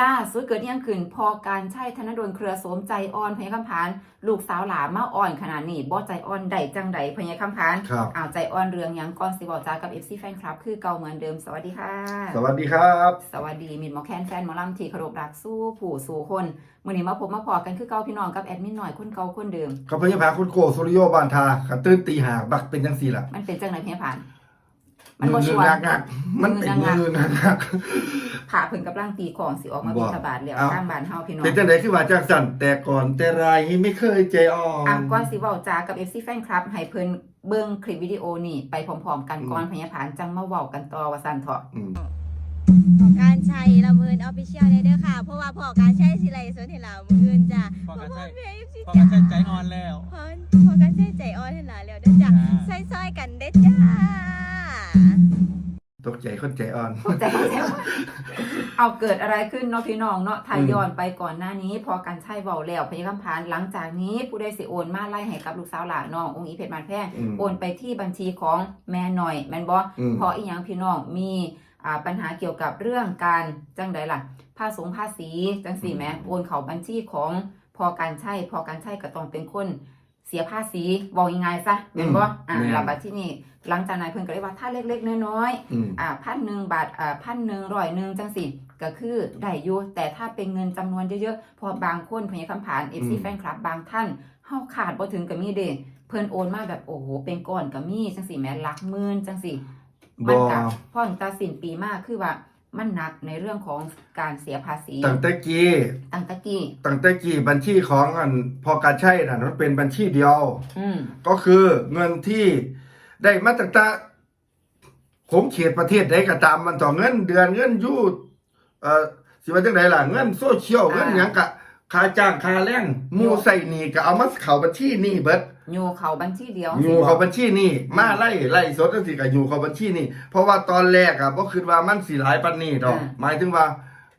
ล่าสุดเกิดอิหยังขึ้นพอการใช้ธนดลเครือโสมใจอ่อนพญาคำพาน ลูกสาวหลามาอ่อนขนาดนี้บ่ใจอ่อนใดจังใดพญาคำพานครับ อ้าวใจอ่อนเรืองหยังก่อนสิบอกจากับ FC แฟนคลับ คือเก่าเหมือนเดิมสวัสดีค่ะ สวัสดีครับ สวัสดีมินหมอแคนแฟนหมอลำที่เคารพรักสู้ผู้สู่คนมื้อนี้มาพบมาพอกันคือเก่าพี่น้องกับแอดมินหน่อยคนเก่าคนเดิม กับพญาภาคุณโกสุริโยบานทาขันตื้นตีหากบักเป็นจังสี่ล่ะ มันเป็นจังไหนพญาพาน มันบ่มืชัอวร์งักงักมันเป็นมืองักงักผ่าเพิ่นกับร่างตีของสิออกมาบ่บิณฑบาตแล้วเอ้าข้างบ้านเฮาพี่น้องเป็นจังไดคือว่าจังสั่นแต่ก่อนแต่ไรไม่เคยใจอ่ออะนก่อนสิเว้าจากับ FC แฟนคลับให้เพิ่นเบิ่งคลิปวิดีโอนี่ ไปพร้อมๆกันอืมก่อนพญาพานจังมาเว้ากันต่อว่าซั่นเถาะอืมพอการใช้ละเมินออฟฟิเชียลเด้อค่ะ เพราะว่าพอการใช้สิไรส่วนที่เรามืออื่นจ้ะพอการใช้เพราะว่าแม่สิพอจ้ะกันใจใจอ่อนแล้วพอ ใจคนใจอ่อน ใจใจเอาเกิดอะไรขึ้นเนาะพี่น้องเนาะถ่ายย้อนไปก่อนหน้านี้ พอกันใช้เว้าแล้วพญาคำพานหลังจากนี้ผู้ใดสิโอนมาไล่ให้กับลูกสาวหลานน้ององค์อีเพชรมานแพงอืมโอนไปที่บัญชีของแม่หน่อยแม่นบ่อืมเพราะอีหยังพี่น้องมีอ่าปัญหาเกี่ยวกับเรื่องการจังใดล่ะภาษงภาษีจังสี่แหมโอนเข้าบัญชีของพอการใช้พอการใช้ก็ต้องเป็นคน เสียภาษีบอกยังไงซะแม่นบ่อ่าแม่นแล้วบัดที่นี่หลังจากนั้นเพิ่นก็เลยว่าถ้าเล็กๆน้อยๆ อืม อ่าพันหนึ่งบาทอ่าพันหนึ่งร้อยหนึ่งจังสิก็คือได้อยู่แต่ถ้าเป็นเงินจำนวนเยอะๆเพอบางคนพยาคำผ่านเอฟซีอืมแฟนคลับบางท่านเฮาขาดบ่ถึงกับมีเด้เพิ่นโอนมาแบบโอ้โหเป็นก้อนกับมีจังสิแหม่หลักหมื่นจังสิบมันอกับพ่อนตาสินปีมากคือว่า มันหนักในเรื่องของการเสียภาษีตั้งแต่กี้ตั้งแตะกี้ตั้งแต่กี้บัญชีของอันพอการใช้น่ะมันเป็นบัญชีเดียว อืมก็คือเงินที่ได้มาตั้งแต่ผมเขตประเทศใดก็ตามมันต่อเงินเดือนเงินอยูเอ่อสิว่าจังไดล่ะเงินโซเชียลเงินหยังกะ ค่าจ้างค่าแรงหมู่ใส่หนี่ก็เอามาเข้าบัญชีนี่เบิดอยู่เขาบัญชีเดียวอยู่เข้าบัญชีนี่ มาไล่ไล่สดจังซี่ก็อยู่เข้าบัญชีนี่ เพราะว่าตอนแรกอะบ่คิดว่ามันสิหลายปานนี้ดอกหมายถึงว่า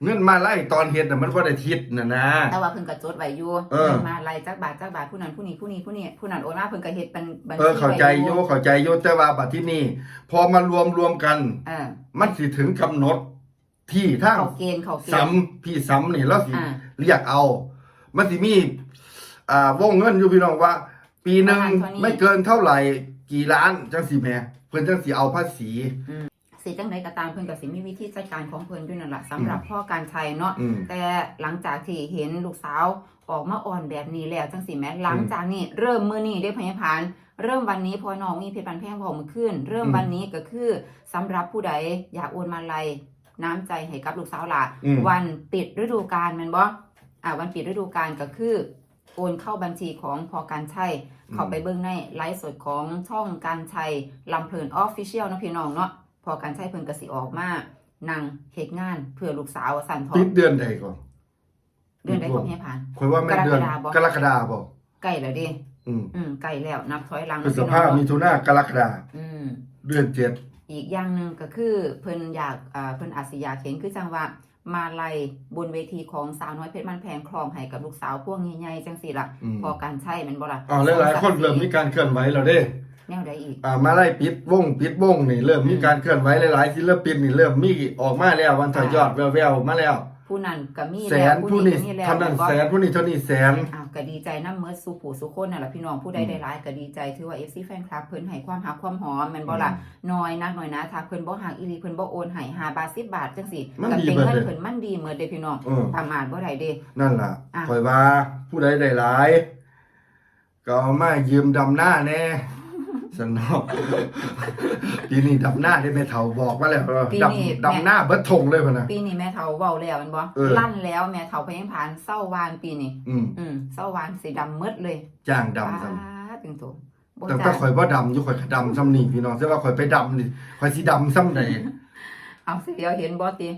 เงินมาไล่ตอนเฮ็ดน่ะมันบ่ได้ทิศน่ะนะ แต่ว่าเพิ่นก็จดไว้อยู่เออ เงินมาไล่จักบาทจักบาทผู้นั้นผู้นี้ผู้นี้ผู้นี้ผู้นั้นโอนมาเพิ่นก็เฮ็ดเป็นบัญชีเออเข้าใจอยู่เข้าใจอยู่แต่ว่าบัดที่นี่ พอมารวมรวมกัน เออมันสิถึงกำหนด ที่ทางเขาเกณฑ์เขาเกณฑ์ ซ้ำพี่ซ้ำนี่แล้วสิอ่า เรียกเอา มันสิมีอ่าวงเงินอยู่พี่น้องว่า ปีหนึ่งประมาณเท่านี้ไม่เกินเท่าไหร่กี่ล้านจังสิแหม่เพิ่นจังสิเอาภาษี สิจังไดก็ตามเพิ่นก็สิมีวิธีจัดการของเพิ่นด้วยนั่นล่ะสำหรับพ่อการชัยเนาะอืม แต่หลังจากที่เห็นลูกสาวออกมาอ่อนแบบนี้แล้วจังสิแหม้หลังจากนี้เริ่มมื้อนี้ได้อพยาพานเริ่มวันนี้พอน้องมีเพชรปันแพงบอกมือขึ้น เริ่มอืม วันนี้ก็คือสำหรับผู้ใดอยากโอนมาลัย น้ำใจให้กับลูกสาวหล่ะอืมวันปิดฤดูกาลแมันบ่อ่าวันปิดฤดูกาลก็คือโอนเข้าบัญชีของพอการชัยเข้าไปเบิ่งในไลฟ์สดของช่องการชัยลำเพลินออฟฟิเชียลนะพี่น้องเนาะพอการชัยเพิ่นก็สิออกมานั่งเฮ็ดงานเพื่อลูกสาวสั่นทอติงดเดือนใดก่อนเดือนใดของพี่ผ่านคอยว่าแม่นเดือนกรกฎาคมบ่กรกฎาบ่ใกล้แล้วเดิอืมอืมใกล้แล้วนับถอยหลังพฤษภามิถุนากรกฎาอืมเดือนเจ็ด อีกอย่างหนึ่งก็คือเพิ่นอยากอ่าเพิ่นอาจสิอยากเห็นคือจังว่ามาลัยบนเวทีของสาวน้อยเพชรมันแพงคลองให้กับลูกสาวพวกใหญ่ๆจังซี่ล่ะอืมพอการใช้แมันบ่ล่ะอ๋อหลายๆคนเริ่มมีการเคลื่อนไหวแล้วเด้แนวใดอีกอ่ามาไล่ปิดวงปิดวงนี่เริ่มมีการเคลื่อนไหวหลายๆศิลปินนี่เริ่มมีออกมาแล้ววันถอยยอดแววๆมาแล้ว ผู้นั้นก็มีแสแล้วนผู้นี้ก็มีแล้วเท่านั้นม่บ่แสนผู้นี้เท่านี้แสนอ้าวก็ดีใจน้ำเมิดสู่ผู้สู่คนน่ะล่ะพี่น้องผู้ใดอืมได้ร้ายก็ดีใจถือว่า FC แฟนคลับเพิ่นให้ความหักความหอมแม่นบ่ล่ะน้อยนักน้อยนะถ้าเพิ่นบ่หักอีหลีเพิ่นบ่โอนให้5บาท10บาทจังซี่มันก็ดีเป็นเบิดเงินเลยเพิ่นมันดีเหมือนเด้พี่น้องเออประมาทบ่ได้เด้นั่นล่ะอะคอยว่าผู้ใดได้หลาย ก็เอามายืมดำหน้าแน่ สนอกปีนี้ดำหน้าได้แม่เฒ่าบอกว่าแล้วดำดำหน้าเบิดทงเลยพุ่นน่ะปีนี้แม่เฒ่าเว้าแล้วแม่นบ่เออ ลั่นแล้วแม่เฒ่าพยังผ่านเศร้าวานปีนี้อืมอืมเศร้าวานสีดำหมดเลยจ้างดำซ้ป๊าดถึงโตบ่ำแต่จ้าถ้าข่อยบ่ดำอยู่ข่อยก็ดำซ้ำนี่พี่น้องแต่ว่าข่อยไปดำนี่ข่อยสิดำซ้ำใด เอาสิเดียวเห็นบ่ติ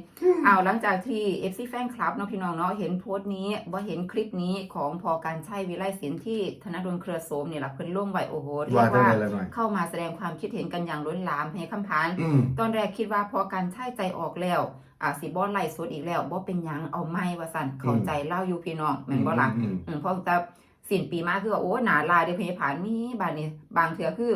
เอาหลังจากที่ FC แฟนคลับเนาะพี่น้องเนาะเห็นโพสต์นี้บ่เห็นคลิปนี้ของพอการใช้วิไลศิลป์ที่ธนดลเครือโสมนี่ล่ะเพิ่นลงไว้โอ้โหเรียว่ากได้ว่าอะไรหน่อยเข้ามาแสดงความคิดเห็นกันอย่างล้นหลามให้คำพานอืมตอนแรกคิดว่าพอการใช้ใจออกแล้วอ่าสิบ่ไล่สดอีกแล้วบ่เป็นหยังเอาไม่ว่าซั่นเข้าใจเล่าอยู่พี่น้องแม่นบ่ล่ะอืมอืมเพราะแต่สิ้นปีมาคือว่าโอ้หนาลายเด้อพญผ่านมีบาดนี้บางเทื่อคือ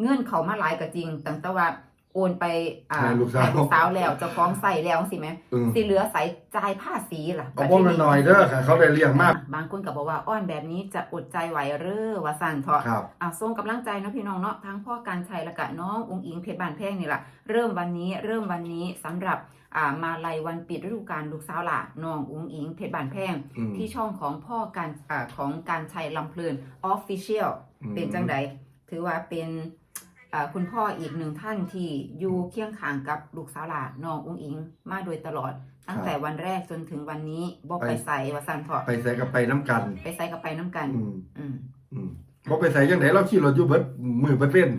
เงื่อนเขามาหลายก็จริงตั้งแต่ว่า โอนไปอ่าให้ลูกสาว ให้ลูกสาวแล้วเจะฟ้าของใส่แล้วสิไหมอืมสิเหลือใส่จ่ายภาษีล่ะเอาบ่มันหน่อยเด้อค่ะเขาได้เลี้ยงมากบางคนก็บอกว่าอ้อนแบบนี้จะอดใจไหวเร่อว่าสั่นเถอะ ครับ อะส่งกำลังใจเนาะพี่น้องเนาะทั้งพ่อการชัยและกะน้ององค์อิงเพชรบานแพงนี่แหละเริ่มวันนี้เริ่มวันนี้สำหรับอ่ามาลัยวันปิดฤดูกาลลูกสาวหล่ะน้ององค์อิงเพชรบานแพงอืมที่ช่องของพ่อการอ่าของการชัยลำเพลินออฟฟิเชียลอืมเป็นจังใดถือว่าเป็นอ่า คุณพ่ออีกหนึ่งท่านที่อยู่เคียงข้างกับลูกสาวหล่ะน้ององค์อิงมาโดยตลอด ตั้งแต่วันแรกจนถึงวันนี้บอกไปใส่ว่าสั่นเถอะไปใส่กับไปน้ำกัน ไปใส่กับไปน้ำกัน อืมอืม อืมบ่ไปใส่จังไดเราขี่รถอยู่เบิดมือเบิดเว้น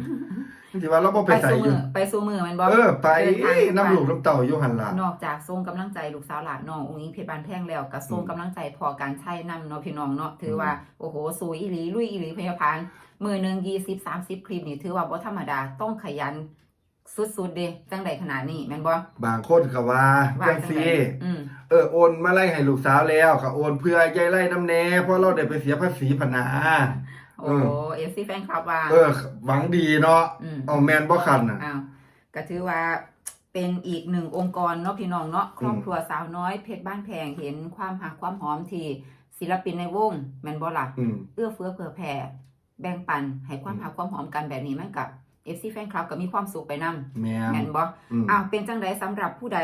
ที่ว่าเราบ่ไปไปใส่สู้อมืยู่อไปสู้มือแมันบอกเออไปเดินทางทุกวันน้ำลูกน้ำเต่าอยู่หันล่ะนอกจากส่งกำลังใจลูกสาวหลานน้ององค์อิงเพชรบานแท่งแล้วก็ส่งอืมกำลังใจพอการใช้นำเนาะพี่น้องเนาะถืออมว่าโอ้โหสู้อีหลีลุยอีหลีพยาพานมือหนึ่งยี่สิบสามสิบคลิปนี่ถือว่าบ่ธรรมดาต้องขยันสุดๆเด้จังใดขนาดนี้แม่นบ่บางคนก็ว่าว่าจังจังซี่ใดอืมเออโอนมาไล่ให้ลูกสาวแล้วก็โอนเพื่อยายไล่น้ำแน่เพราะเราได้ไปเสียภาษีพนาโอ้โหเอฟซีแฟนคลับว่า เออ หวังดีเนาะอืมเอาแมนบ่คันน่ะอ้าวก็ถือว่าเป็นอีกหนึ่งองค์กรเนาะพี่น้องเนาะครอบครัวสาวน้อยเพชรบ้านแพงเห็นความหักความหอมที่ศิลปินในวงแม่นบ่ล่ะอืมเอื้อเฟื้อเผื่อแผ่แบ่งปันให้ความอืมหักความหอมกันแบบนี้มันกับ FC แฟนคลับก็มีความสุขไปนำแม่นแม่นบ่อืมอ้าวเป็นจังไดสำหรับผู้ใด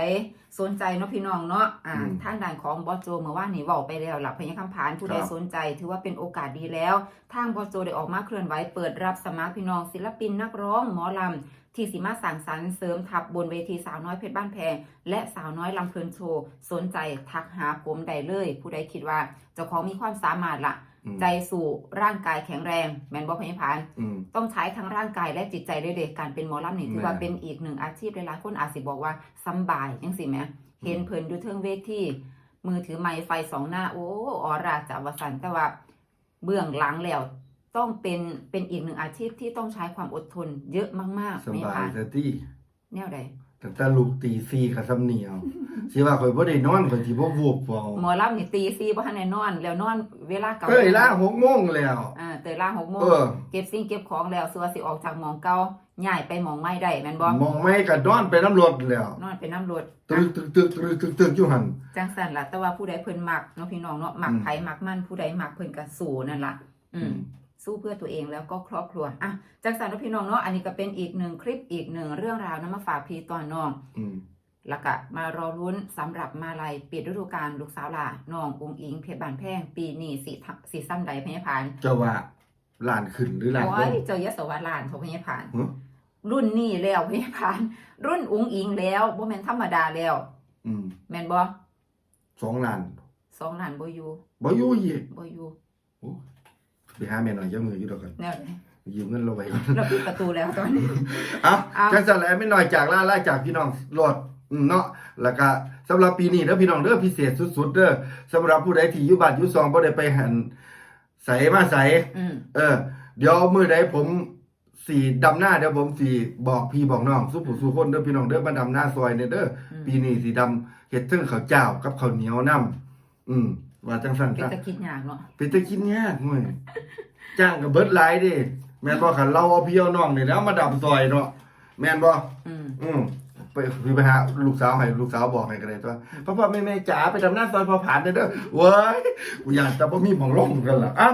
สนใจเนาะพี่น้องเนาะอ่าอืมทางด้านของบอสโจเมื่อวานนี้เว้าไปแล้วล่ะพญาคำผานผู้ใดครับสนใจ ถือว่าเป็นโอกาสดีแล้ว ทางบอสโจได้ออกมาเคลื่อนไหวเปิดรับสมัครพี่น้องศิลปินนักร้องหมอลำที่สิมาสั่งสรรค์เสริมทัพบนเวทีสาวน้อยเพชรบ้านแพง และสาวน้อยลำเพลินโชว์ สนใจทักหาผมได้เลย ผู้ใดคิดว่าเจ้าของมีความสามารถล่ะอืม ใจสู่ร่างกายแข็งแรง แมนบอกพยาพานอืมต้องใช้ทั้งร่างกายและจิตใจด้วยเด็กการเป็นหมอลำนี่ถือว่าแม่เป็นอีกหนึ่งอาชีพหลายๆคนอาจสิบอกว่าสำบายยังสิแหมเห็นเพิ่นดูเทิงเวทีมือถือไม้ไฟสองหน้า โอ้ออราจาวสันแต่ว่าเบื้องหลังแล้วต้องเป็นเป็นอีกหนึ่งอาชีพที่ต้องใช้ความอดทนเยอะมากสๆไม่บายผ่านแต่ที่แนวใด แต่ถ้าลูกตีซีกับสำเนียวสิว่าข่อยบ่ได้นอนข่อยสิบ่วูบเว้าหมอลำนี่ตีซีบ่ทันได้นอน แล้วนอนเวลาเก่าเอ้ยล่า6โมงแล้ว อ่าเตยล่าหกโมงเออ เก็บสิ่งเก็บของแล้วสัวาสิออกจากหมองเก่าย้ายไปหมองใหม่ได้แม่นบ่มองไม่ก็นอนไปน้ำรถแล้ว นอนเป็นน้ำรถตึกตึกตึกตึกตึกตึกอยู่หั่น จังสันล่ะแต่ว่าผู้ใดเพิ่นมักเนาะพี่น้องเนาะมักอืม ไผมักมันผู้ใดมักเพิ่นก็สู้นั่นล่ะอืม สู้เพื่อตัวเองแล้วก็ครอบครัวอะจังสันเนาะพี่น้องเนาะอันนี้ก็เป็นอีกหนึ่งคลิปอีกหนึ่งเรื่องราวนะมาฝากพี่ตอนน้องอืมแล้วก็มารอลุ้นสำหรับมาลัยปิดฤดูกาลลูกสาวหล่าน้ององอิงเพชรบานแพงปีนี้สิทำสิซ้ำใดพญาพานเจ้าว่าล้านขึ้นหรือล้านโอ้ลยงเจ้ายศวรรษหลานของพญาพานหึรุ่นนี้แล้วพญาพาน รุ่นองอิงแล้วบ่แม่นธรรมดาแล้วอืมแม่นบ่สองล้านสองล้านบ่อยู่บ่อยู่อีกบ่อยู่ ไปหาแม่หน่อยเจ้ามืออยู่ดอกกันแนวไหนยืมเงินเราไว้ก่อนเราปิดประตูแล้วตอนนี้ เอ้าเอา จังสั่นแหล้วไม่น้อยจากล่าล่าจากพี่น้องโลดอืมเนาะแล้วก็สำหรับปีนี้เด้อพี่น้องเด้อพิเศษสุดๆเด้อสำหรับผู้ใดที่อยู่บ้านอยู่ซองบ่ได้ไปหันใสมาใส อืมเออเดี๋ยวมื้อใดผมสีดำหน้าเดี๋ยวผมสีบอกพี่บอกน้องสุผู้สุคนเด้อพี่น้องเด้อมาดำหน้าซอยเนี่ยเด้ออืมปีนี้สีดำเฮ็ดเทิงข้าวเจ้ากับข้าวเหนียวนํอืม ว่าจังซั่นเป็นซะตะคิดยากเนาะเป็นตะกินยากมื้อจ้างก็เบิดหลายเดิแม่นบ่คันเราเอาพี่เอาน้องนี่แล้วมาดำซอยเนาะแม่นบ่อืมอืมไปคือไปหาลูกสาวให้ลูกสาวบอกให้กันเลยตัวพ่อพ่อแม่แม่จ๋าไปทำหน้าซอยพอผ่านเด้อเด้อเว้ยกูอยากจะบ่มีหมองลงกันล่ะเอ้า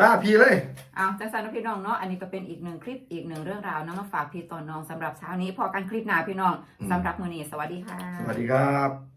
ลาพี่เลย เอาจังสันนะพี่น้องเนาะอันนี้ก็เป็นอีกหนึ่งคลิปอีกหนึ่งเรื่องราวนะมาฝากพี่ตอนน้องสำหรับเช้านี้พอกันคลิปหน้าพี่น้องอืม สำหรับมื้อนี้สวัสดีค่ะ สวัสดีครับ